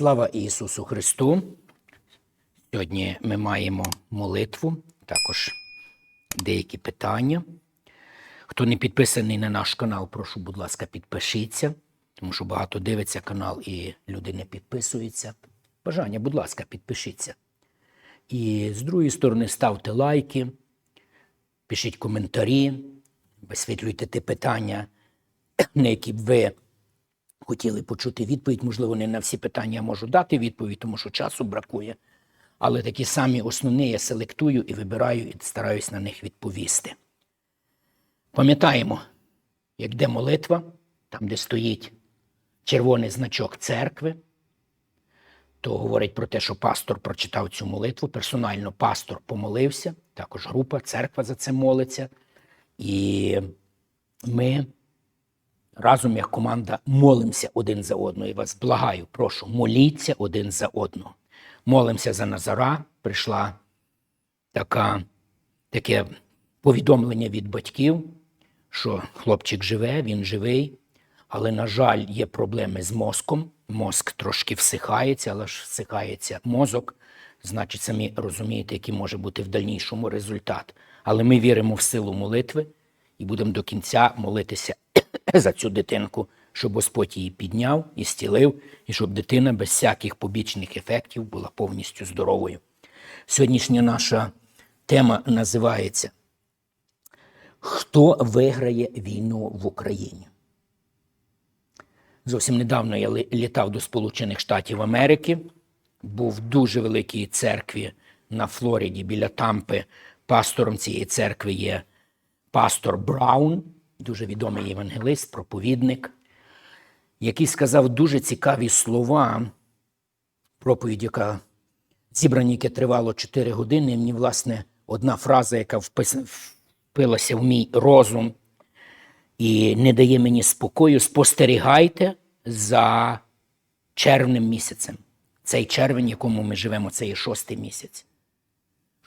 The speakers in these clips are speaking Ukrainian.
Слава Ісусу Христу! Сьогодні ми маємо молитву, також деякі питання. Хто не підписаний на наш канал, прошу, будь ласка, підпишіться, тому що багато дивиться канал і люди не підписуються. Бажання, будь ласка, підпишіться. І з другої сторони, ставте лайки, пишіть коментарі, висвітлюйте ті питання, на які б ви хотіли почути відповідь. Можливо, не на всі питання я можу дати відповідь, тому що часу бракує. Але такі самі основні я селектую і вибираю, і стараюсь на них відповісти. Пам'ятаємо, як де молитва, там, де стоїть червоний значок церкви, то говорить про те, що пастор прочитав цю молитву. Персонально пастор помолився, також група, церква за це молиться. І ми разом, як команда, молимося один за одного. І вас благаю, прошу, моліться один за одного. Молимося за Назара. Прийшла така, таке повідомлення від батьків, що хлопчик живе, він живий, але, на жаль, є проблеми з мозком. Мозк трошки всихається, але ж всихається мозок. Значить, самі розумієте, який може бути в дальнішому результат. Але ми віримо в силу молитви і будемо до кінця молитися за цю дитинку, щоб Господь її підняв і стілив, і щоб дитина без всяких побічних ефектів була повністю здоровою. Сьогоднішня наша тема називається Хто виграє війну в Україні? Зовсім недавно я літав до Сполучених Штатів Америки, був в дуже великій церкві на Флориді біля Тампи. Пастором цієї церкви є пастор Браун, дуже відомий євангелист, проповідник, який сказав дуже цікаві слова, проповідь, яка зібрання, яке тривало 4 години. І мені, власне, одна фраза, яка впилася в мій розум і не дає мені спокою. Спостерігайте за червним місяцем. Цей червень, в якому ми живемо, це є шостий місяць.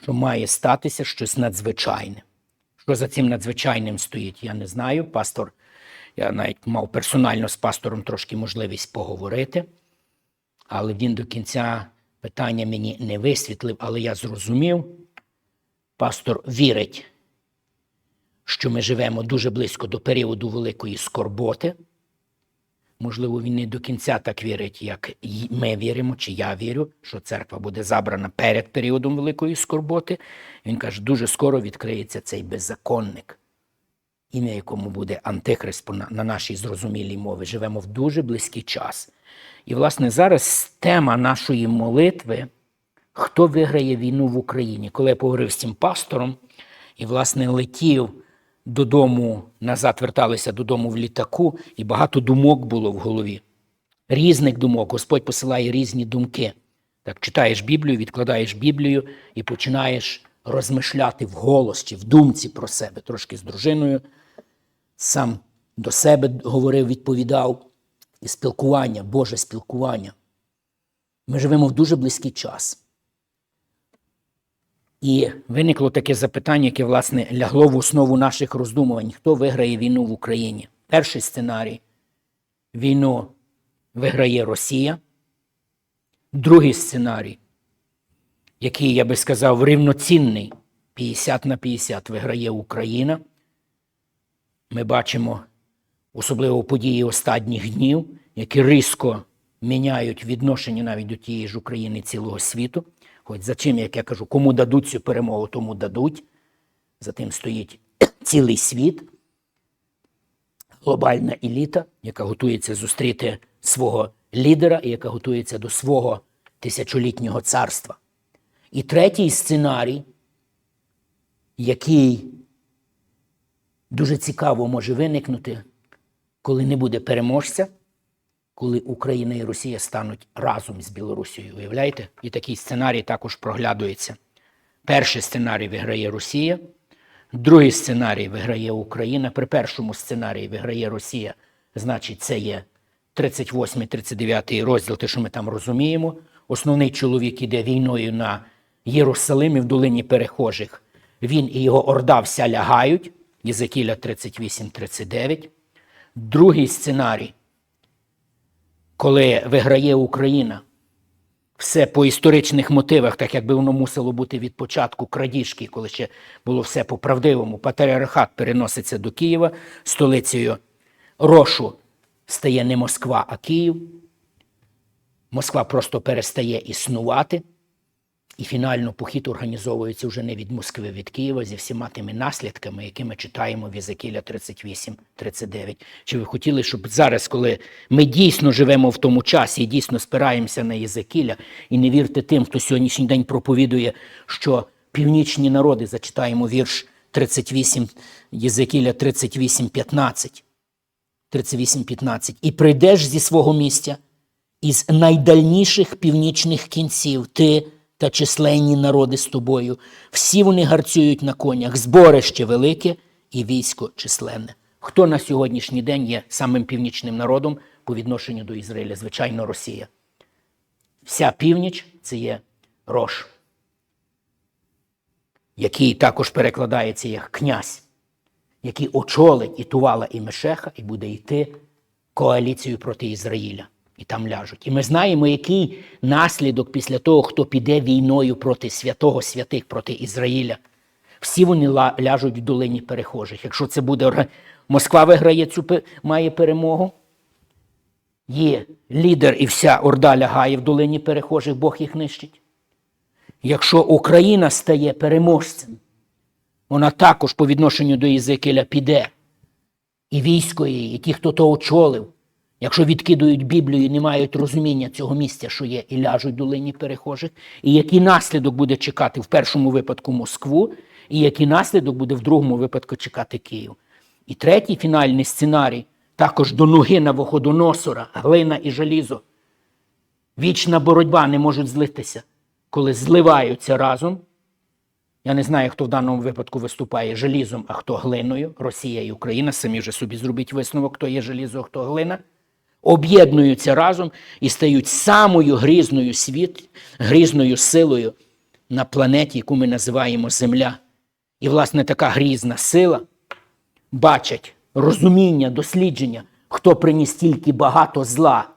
Що має статися щось надзвичайне. Що за цим надзвичайним стоїть, я не знаю. Пастор, я навіть мав персонально з пастором трошки можливість поговорити, але він до кінця питання мені не висвітлив, але я зрозумів. Пастор вірить, що ми живемо дуже близько до періоду великої скорботи. Можливо, він не до кінця так вірить, як ми віримо, чи я вірю, що церква буде забрана перед періодом великої скорботи. Він каже, дуже скоро відкриється цей беззаконник, ім'я якому буде Антихрист на- на нашій зрозумілій мові. Живемо в дуже близький час. І, власне, зараз тема нашої молитви хто виграє війну в Україні. Коли я поговорив з цим пастором і, власне, летів додому, назад верталися додому в літаку, і багато думок було в голові. Різних думок. Господь посилає різні думки. Так, читаєш Біблію, відкладаєш Біблію і починаєш розмишляти вголос чи в думці про себе, трошки з дружиною. Сам до себе говорив, відповідав. І спілкування, Боже спілкування. Ми живемо в дуже близький час. І виникло таке запитання, яке, власне, лягло в основу наших роздумувань: хто виграє війну в Україні? Перший сценарій війну виграє Росія. Другий сценарій, який, я би сказав, рівноцінний 50 на 50 виграє Україна. Ми бачимо особливо події останніх днів, які різко міняють відношення навіть до тієї ж України цілого світу. Хоч за чим, як я кажу, кому дадуть цю перемогу, тому дадуть. За тим стоїть цілий світ, глобальна еліта, яка готується зустріти свого лідера і яка готується до свого тисячолітнього царства. І третій сценарій, який дуже цікаво може виникнути, коли не буде переможця, коли Україна і Росія стануть разом з Білорусією. Уявляєте? І такий сценарій також проглядується. Перший сценарій виграє Росія, другий сценарій виграє Україна. При першому сценарії виграє Росія, значить, це є 38-39 розділ, те, що ми там розуміємо. Основний чоловік іде війною на Єрусалимі в долині перехожих. Він і його орда вся лягають. Єзекіля 38-39. Другий сценарій, коли виграє Україна, все по історичних мотивах, так якби воно мусило бути від початку крадіжки, коли ще було все по правдивому. Патріархат переноситься до Києва, столицею Рошу стає не Москва, а Київ. Москва просто перестає існувати. І фінально похід організовується вже не від Москви, від Києва зі всіма тими наслідками, які ми читаємо в Єзекіля 38-39. Чи ви хотіли, щоб зараз, коли ми дійсно живемо в тому часі і дійсно спираємося на Єзекіля, і не вірте тим, хто сьогоднішній день проповідує, що північні народи, зачитаємо вірш 38, Єзекіля 38-15. 38-15. І прийдеш зі свого місця із найдальніших північних кінців, ти та численні народи з тобою. Всі вони гарцюють на конях, зборище велике і військо численне. Хто на сьогоднішній день є самим північним народом по відношенню до Ізраїля? Звичайно, Росія. Вся північ це є Рош, який також перекладається як князь який очолить і Тувала, і Мешеха, і буде йти коаліцію проти Ізраїля. І там ляжуть. І ми знаємо, який наслідок після того, хто піде війною проти святого святих, проти Ізраїля. Всі вони ляжуть в долині перехожих. Якщо це буде Москва виграє цю має перемогу, є лідер і вся орда лягає в долині перехожих, Бог їх нищить. Якщо Україна стає переможцем, вона також по відношенню до Єзекіля піде. І військо її, і ті, хто то очолив, якщо відкидують Біблію і не мають розуміння цього місця, що є, і ляжуть в долині перехожих, і який наслідок буде чекати в першому випадку Москву, і який наслідок буде в другому випадку чекати Київ. І третій фінальний сценарій також до ноги Навуходоносора, глина і желізо. Вічна боротьба не можуть злитися, коли зливаються разом. Я не знаю, хто в даному випадку виступає желізом, а хто глиною. Росія і Україна. Самі вже собі зробіть висновок, хто є желізо, а хто глина. Об'єднуються разом і стають самою грізною світ, грізною силою на планеті, яку ми називаємо Земля. І, власне, така грізна сила бачать розуміння, дослідження, хто приніс стільки багато зла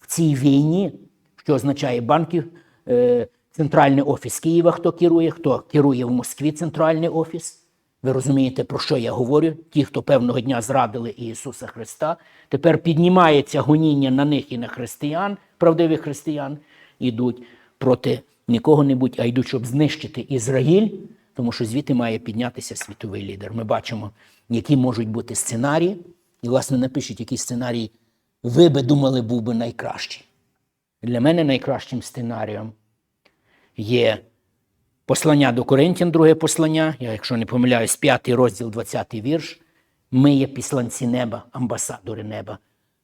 в цій війні, що означає банків, е, центральний офіс Києва, хто керує, хто керує в Москві центральний офіс. Ви розумієте, про що я говорю? Ті, хто певного дня зрадили Ісуса Христа, тепер піднімається гоніння на них і на християн, правдивих християн, ідуть проти нікого-небудь, а йдуть, щоб знищити Ізраїль, тому що звідти має піднятися світовий лідер. Ми бачимо, які можуть бути сценарії. І, власне, напишіть, який сценарій ви би думали був би найкращий. Для мене найкращим сценарієм є послання до Коринтян, друге послання, я, якщо не помиляюсь, 5 розділ, 20 вірш. Ми є післанці неба, амбасадори неба.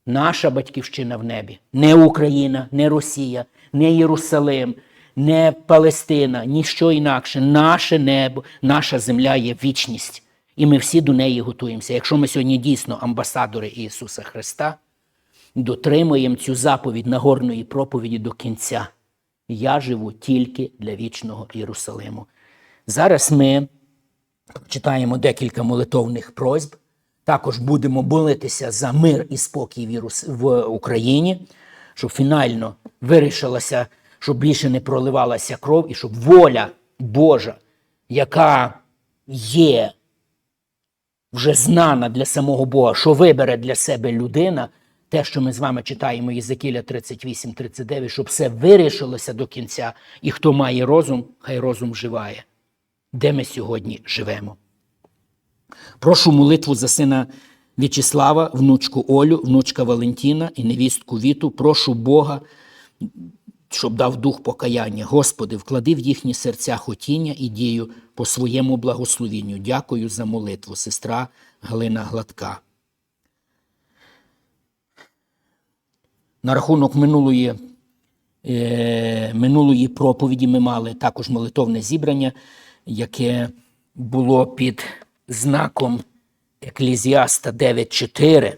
Наша батьківщина в небі. Не Україна, не Росія, не Єрусалим, не Палестина, ніщо інакше. Наше небо, наша земля є вічність. І ми всі до неї готуємося. Якщо ми сьогодні дійсно амбасадори Ісуса Христа, дотримуємо цю заповідь Нагорної проповіді до кінця. Я живу тільки для вічного Єрусалиму. Зараз ми читаємо декілька молитовних просьб. Також будемо молитися за мир і спокій в, Україні, щоб фінально вирішилася, щоб більше не проливалася кров, і щоб воля Божа, яка є вже знана для самого Бога, що вибере для себе людина, те, що ми з вами читаємо Єзекіля 38-39, щоб все вирішилося до кінця, і хто має розум, хай розум вживає. Де ми сьогодні живемо? Прошу молитву за сина В'ячеслава, внучку Олю, внучка Валентіна і невістку Віту. Прошу Бога, щоб дав дух покаяння. Господи, вклади в їхні серця хотіння і дію по своєму благословінню. Дякую за молитву, сестра Галина Гладка. На рахунок минулої, е, минулої проповіді ми мали також молитовне зібрання, яке було під знаком Еклезіаста 9.4.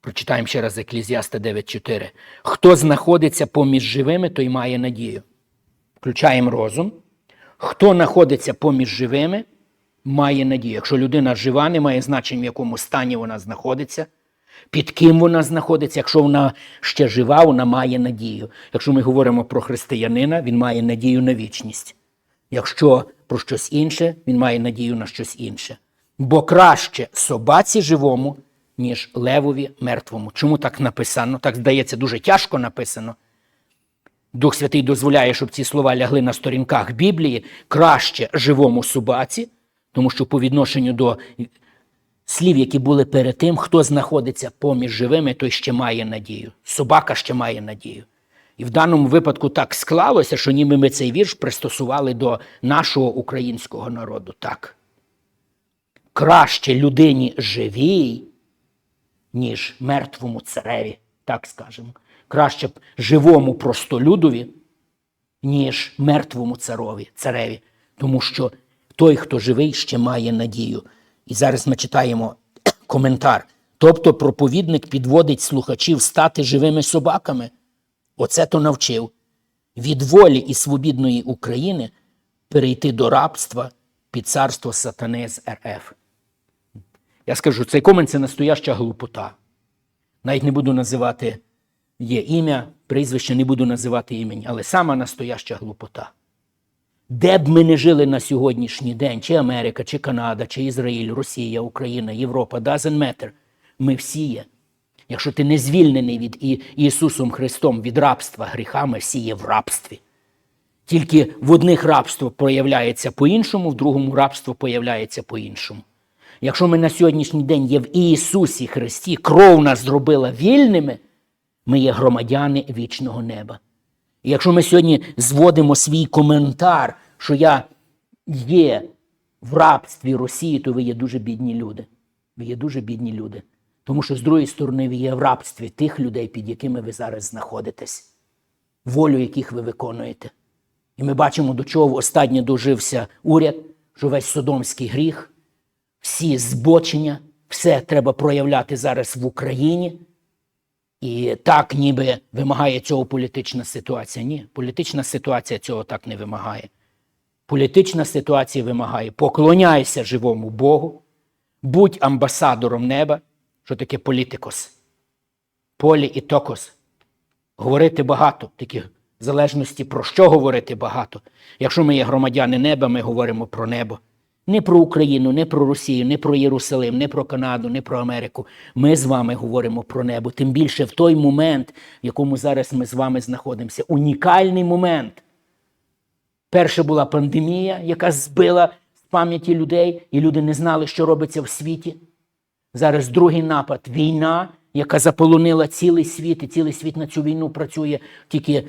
Прочитаємо ще раз Еклезіаста 9.4. Хто знаходиться поміж живими, той має надію. Включаємо розум. Хто знаходиться поміж живими, має надію. Якщо людина жива, не має значення, в якому стані вона знаходиться. Під ким вона знаходиться? Якщо вона ще жива, вона має надію. Якщо ми говоримо про християнина, він має надію на вічність. Якщо про щось інше, він має надію на щось інше. Бо краще собаці живому, ніж левові мертвому. Чому так написано? Так здається, дуже тяжко написано. Дух Святий дозволяє, щоб ці слова лягли на сторінках Біблії краще живому собаці, тому що по відношенню до слів, які були перед тим, хто знаходиться поміж живими, той ще має надію. Собака ще має надію. І в даному випадку так склалося, що ніби ми цей вірш пристосували до нашого українського народу. Так. Краще людині живій, ніж мертвому цареві, так скажемо. Краще б живому простолюдові, ніж мертвому царові, цареві. Тому що той, хто живий, ще має надію. І зараз ми читаємо коментар. Тобто проповідник підводить слухачів стати живими собаками. Оце то навчив. Від волі і свобідної України перейти до рабства під царство сатани з РФ. Я скажу, цей комент це настояща глупота. Навіть не буду називати є ім'я, прізвище не буду називати імені, але сама настояща глупота. Де б ми не жили на сьогоднішній день, чи Америка, чи Канада, чи Ізраїль, Росія, Україна, Європа, doesn't matter, ми всі є. Якщо ти не звільнений від Ісусом Христом від рабства гріха, ми всі є в рабстві. Тільки в одних рабство проявляється по-іншому, в другому рабство проявляється по-іншому. Якщо ми на сьогоднішній день є в Ісусі Христі, кров нас зробила вільними, ми є громадяни вічного неба. Якщо ми сьогодні зводимо свій коментар, що я є в рабстві Росії, то ви є дуже бідні люди. Ви є дуже бідні люди. Тому що з другої сторони ви є в рабстві тих людей, під якими ви зараз знаходитесь, волю яких ви виконуєте. І ми бачимо, до чого останнє дожився уряд, що весь содомський гріх, всі збочення, все треба проявляти зараз в Україні. І так, ніби вимагає цього політична ситуація. Ні, політична ситуація цього так не вимагає. Політична ситуація вимагає поклоняйся живому Богу, будь амбасадором неба, що таке політикос, полі і токос. Говорити багато, тільки в залежності про що говорити багато. Якщо ми є громадяни неба, ми говоримо про небо. Не про Україну, не про Росію, не про Єрусалим, не про Канаду, не про Америку. Ми з вами говоримо про небо. Тим більше в той момент, в якому зараз ми з вами знаходимося. Унікальний момент. Перша була пандемія, яка збила з пам'яті людей, і люди не знали, що робиться в світі. Зараз другий напад війна, яка заполонила цілий світ, і цілий світ на цю війну працює. Тільки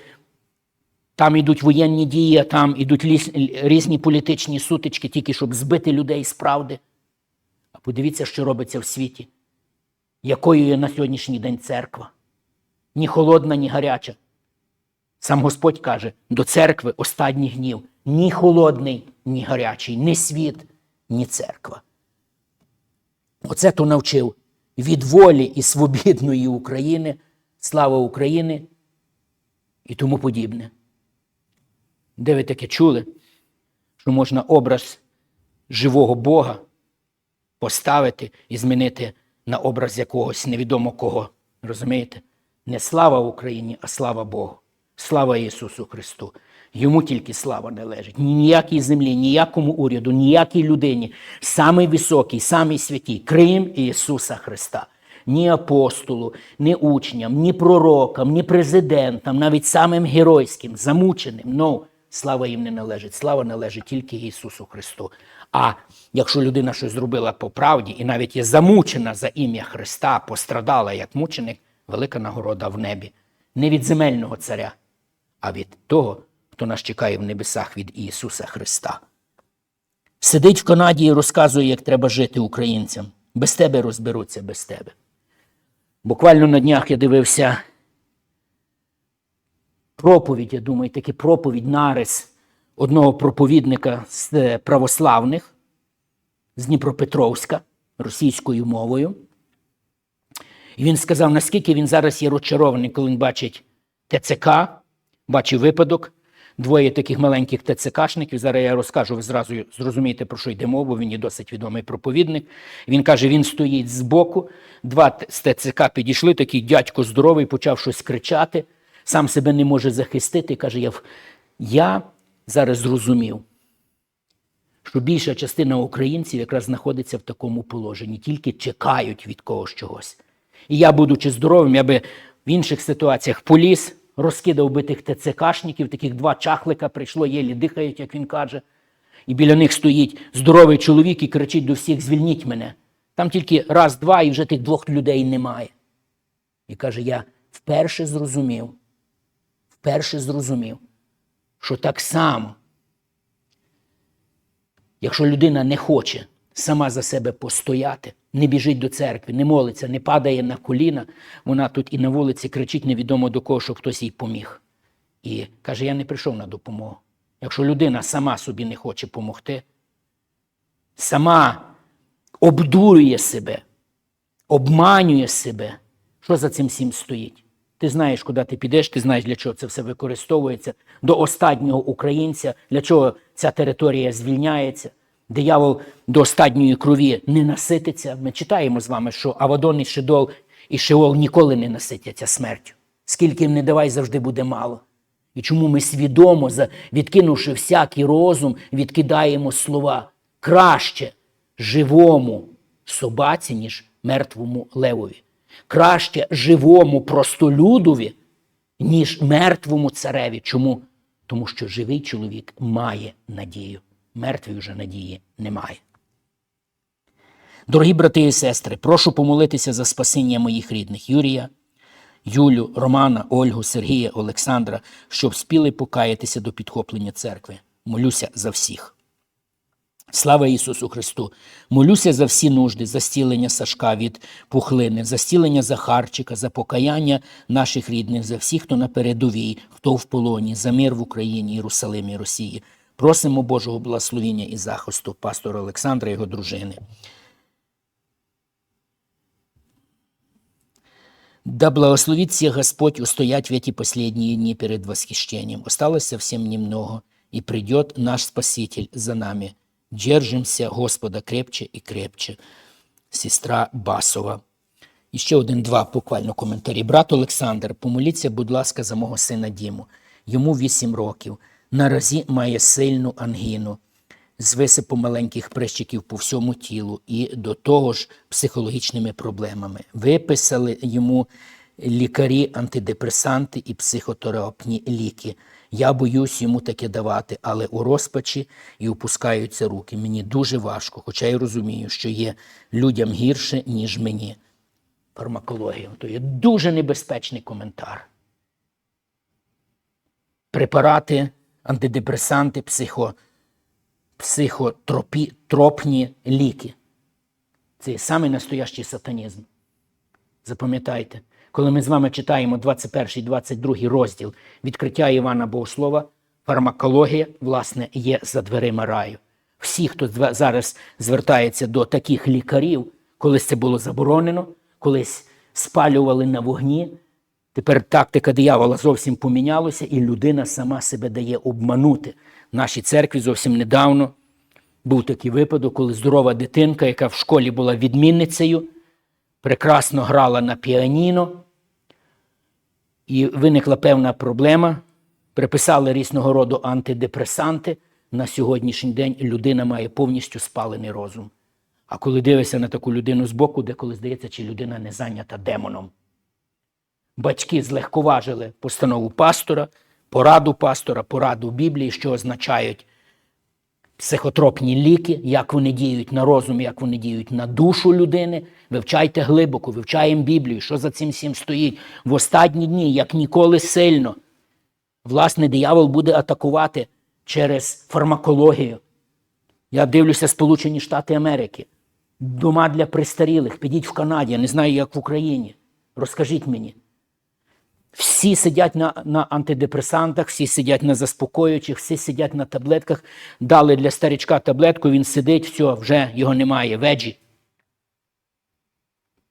там йдуть воєнні дії, там йдуть ліс- різні політичні сутички, тільки щоб збити людей з правди. А подивіться, що робиться в світі. Якою є на сьогоднішній день церква? Ні холодна, ні гаряча. Сам Господь каже, до церкви останній гнів. Ні холодний, ні гарячий, ні світ, ні церква. Оце то навчив від волі і свобідної України, слава України і тому подібне. Де ви таке чули, що можна образ живого Бога поставити і змінити на образ якогось невідомо кого. Розумієте? Не слава Україні, а слава Богу. Слава Ісусу Христу. Йому тільки слава належить. Ні ніякій землі, ніякому уряду, ніякій людині. Самий високий, самий святий, крім Ісуса Христа. Ні апостолу, ні учням, ні пророкам, ні президентам, навіть самим геройським, замученим. Ну, слава їм не належить. Слава належить тільки Ісусу Христу. А якщо людина щось зробила по правді і навіть є замучена за ім'я Христа, пострадала як мученик, велика нагорода в небі. Не від земельного царя, а від того, хто нас чекає в небесах від Ісуса Христа. Сидить в Канаді і розказує, як треба жити українцям. Без тебе розберуться без тебе. Буквально на днях я дивився проповідь, я думаю, таки проповідь, нарис одного проповідника з е, православних з Дніпропетровська російською мовою. І він сказав, наскільки він зараз є розчарований, коли він бачить ТЦК, бачить випадок, двоє таких маленьких ТЦКшників. Зараз я розкажу, ви зразу зрозумієте, про що йде мова. Він є досить відомий проповідник. Він каже: він стоїть збоку. Два з ТЦК підійшли, такий дядько здоровий, почав щось кричати, сам себе не може захистити. Каже: я, я зараз зрозумів, що більша частина українців якраз знаходиться в такому положенні, тільки чекають від когось чогось. І я, будучи здоровим, я би в інших ситуаціях поліз, розкидав би тих ТЦКшників, таких два чахлика прийшло, єлі дихають, як він каже. І біля них стоїть здоровий чоловік і кричить до всіх: звільніть мене. Там тільки раз, два, і вже тих двох людей немає. І каже: я вперше зрозумів, вперше зрозумів, що так само Якщо людина не хоче сама за себе постояти, не біжить до церкви, не молиться, не падає на коліна, вона тут і на вулиці кричить невідомо до кого, щоб хтось їй поміг. І каже: Я не прийшов на допомогу. Якщо людина сама собі не хоче допомогти, сама обдурює себе, обманює себе, що за цим всім стоїть? Ти знаєш, куди ти підеш, ти знаєш, для чого це все використовується. До останнього українця, для чого ця територія звільняється. Диявол до останньої крові не насититься. Ми читаємо з вами, що Авадон і Шидол і Шеол ніколи не наситяться смертю. Скільки їм не давай, завжди буде мало. І чому ми свідомо, відкинувши всякий розум, відкидаємо слова краще живому собаці, ніж мертвому левові. Краще живому простолюдові, ніж мертвому цареві. Чому? Тому що живий чоловік має надію. Мертвий вже надії немає. Дорогі брати і сестри, прошу помолитися за спасіння моїх рідних Юрія, Юлю, Романа, Ольгу, Сергія, Олександра, щоб спіли покаятися до підхоплення церкви. Молюся за всіх. Слава Ісусу Христу! Молюся за всі нужди, за стілення Сашка від пухлини, за стілення Захарчика, за покаяння наших рідних, за всіх, хто на передовій, хто в полоні, за мир в Україні, Єрусалимі, Росії. Просимо Божого благословення і захисту пастора Олександра і його дружини. Да благословит всех Господь устоять в эти последние дни перед восхищением. Осталось совсем немного, и придет наш Спаситель за нами. Держимся Господа крепче і крепче. Сестра Басова. І ще один-два буквально коментарі. Брат Олександр, помоліться, будь ласка, за мого сина Діму. Йому 8 років. Наразі має сильну ангіну з висипом маленьких прищиків по всьому тілу і до того ж психологічними проблемами. Виписали йому лікарі антидепресанти і психотерапні ліки. Я боюсь йому таке давати, але у розпачі і опускаються руки. Мені дуже важко, хоча я розумію, що є людям гірше, ніж мені. Фармакологія то є дуже небезпечний коментар. Препарати, антидепресанти, психо, психотропні ліки. Це є самий настоящий сатанізм. Запам'ятайте, коли ми з вами читаємо 21 22 розділ відкриття Івана Богослова, фармакологія, власне, є за дверима раю. Всі, хто зараз звертається до таких лікарів, колись це було заборонено, колись спалювали на вогні. Тепер тактика диявола зовсім помінялася, і людина сама себе дає обманути. В нашій церкві зовсім недавно був такий випадок, коли здорова дитинка, яка в школі була відмінницею, прекрасно грала на піаніно, і виникла певна проблема. Приписали різного роду антидепресанти. На сьогоднішній день людина має повністю спалений розум. А коли дивишся на таку людину збоку, деколи здається, чи людина не зайнята демоном. Батьки злегковажили постанову пастора, пораду пастора, пораду Біблії, що означають психотропні ліки, як вони діють на розум, як вони діють на душу людини. Вивчайте глибоко, вивчаємо Біблію, що за цим всім стоїть. В останні дні, як ніколи сильно, власне, диявол буде атакувати через фармакологію. Я дивлюся Сполучені Штати Америки. Дома для престарілих. Підіть в Канаді, я не знаю, як в Україні. Розкажіть мені. Всі сидять на, на антидепресантах, всі сидять на заспокоюючих, всі сидять на таблетках. Дали для старичка таблетку, він сидить, все, вже його немає. Веджі.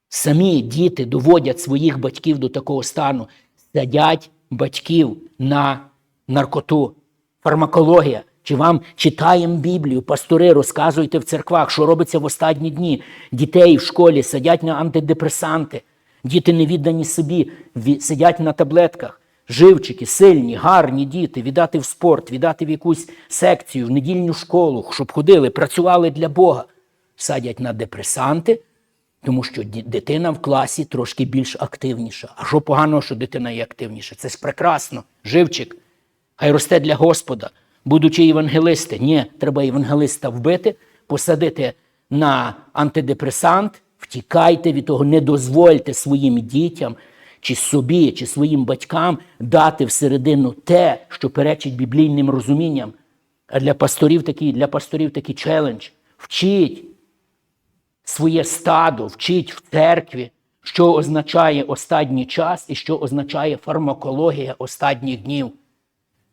Самі діти доводять своїх батьків до такого стану, садять батьків на наркоту. фармакологія, чи вам читаємо Біблію, пастори, розказуйте в церквах, що робиться в останні дні. Дітей в школі сидять на антидепресанти, діти не віддані собі, сидять на таблетках. Живчики, сильні, гарні діти, віддати в спорт, віддати в якусь секцію, в недільну школу, щоб ходили, працювали для Бога. Садять на депресанти, тому що дитина в класі трошки більш активніша. А що поганого, що дитина є активніша? Це ж прекрасно. Живчик, хай росте для Господа, будучи євангелисти. Ні, треба євангелиста вбити, посадити на антидепресант, втікайте від того, не дозвольте своїм дітям, чи собі, чи своїм батькам дати всередину те, що перечить біблійним розумінням. А для пасторів такий, для пасторів такий челендж. Вчіть своє стадо, вчить в церкві, що означає останній час і що означає фармакологія останніх днів.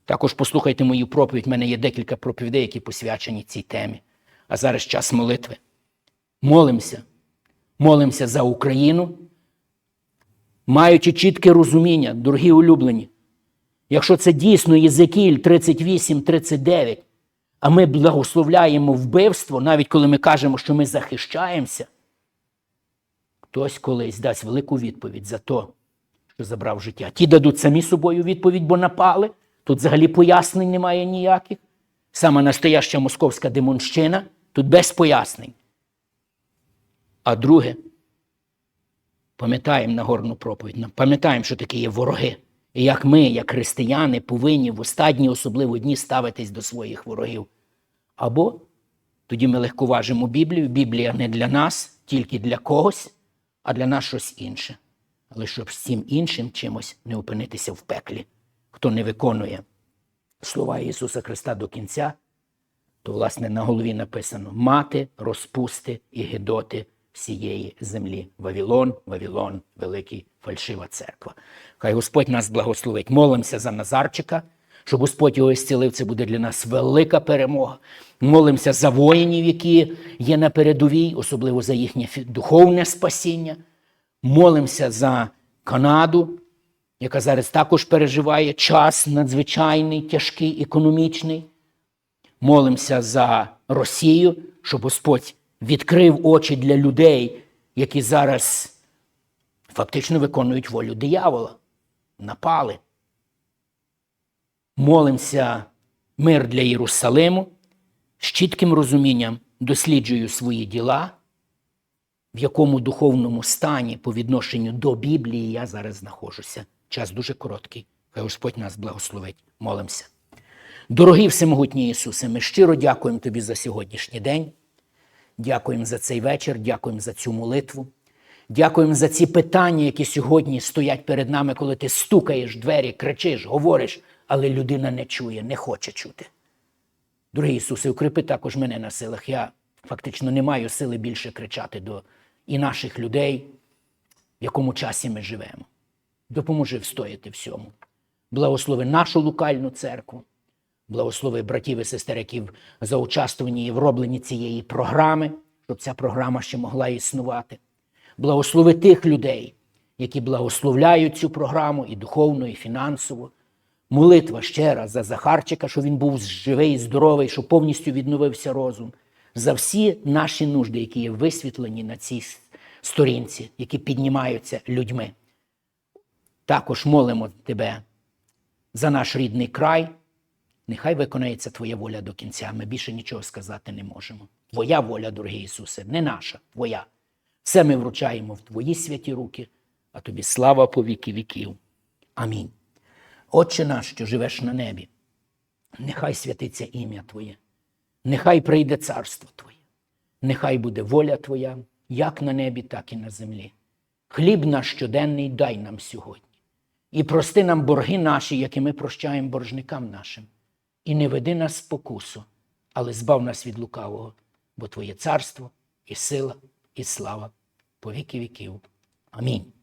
Також послухайте мою проповідь. У мене є декілька проповідей, які посвячені цій темі. А зараз час молитви. Молимося. Молимося за Україну, маючи чітке розуміння, дорогі улюблені. Якщо це дійсно Єзекіль 38-39, а ми благословляємо вбивство, навіть коли ми кажемо, що ми захищаємося, хтось колись дасть велику відповідь за те, що забрав життя. Ті дадуть самі собою відповідь, бо напали. Тут взагалі пояснень немає ніяких. Саме настояща московська демонщина, тут без пояснень. А друге, пам'ятаємо Нагорну проповідь, пам'ятаємо, що таке є вороги. І як ми, як християни, повинні в останні особливо дні ставитись до своїх ворогів. Або тоді ми легковажимо Біблію. Біблія не для нас, тільки для когось, а для нас щось інше. Але щоб з цим іншим чимось не опинитися в пеклі. Хто не виконує слова Ісуса Христа до кінця, то, власне, на голові написано мати, розпусти і гидоти всієї землі. Вавілон, Вавілон, великий фальшива церква. Хай Господь нас благословить. Молимося за Назарчика, щоб Господь його зцілив. Це буде для нас велика перемога. Молимося за воїнів, які є на передовій, особливо за їхнє духовне спасіння. Молимося за Канаду, яка зараз також переживає час надзвичайний, тяжкий, економічний. Молимося за Росію, щоб Господь відкрив очі для людей, які зараз фактично виконують волю диявола, напали. Молимося мир для Єрусалиму, з чітким розумінням досліджую свої діла, в якому духовному стані по відношенню до Біблії я зараз знаходжуся. Час дуже короткий. Хай Господь нас благословить. Молимося. Дорогий всемогутній Ісусе, ми щиро дякуємо Тобі за сьогоднішній день. Дякуємо за цей вечір, дякуємо за цю молитву. Дякуємо за ці питання, які сьогодні стоять перед нами, коли ти стукаєш двері, кричиш, говориш, але людина не чує, не хоче чути. Дорогий Ісусе, укріпи також мене на силах. Я фактично не маю сили більше кричати до і наших людей, в якому часі ми живемо. Допоможи встояти всьому. Благослови нашу локальну церкву. Благослови братів і сестер, які заучаствовані і в робленні цієї програми, щоб ця програма ще могла існувати. Благослови тих людей, які благословляють цю програму і духовно, і фінансово. Молитва ще раз за Захарчика, щоб він був живий, здоровий, щоб повністю відновився розум. За всі наші нужди, які є висвітлені на цій сторінці, які піднімаються людьми. Також молимо тебе за наш рідний край. Нехай виконається Твоя воля до кінця. Ми більше нічого сказати не можемо. Твоя воля, дорогий Ісусе, не наша, Твоя. Все ми вручаємо в Твої святі руки, а Тобі слава по віки віків. Амінь. Отче наш, що живеш на небі, нехай святиться ім'я Твоє, нехай прийде царство Твоє, нехай буде воля Твоя, як на небі, так і на землі. Хліб наш щоденний дай нам сьогодні. І прости нам борги наші, які ми прощаємо боржникам нашим. І не веди нас спокусу, але збав нас від лукавого, бо Твоє царство і сила, і слава по віки віків. Амінь.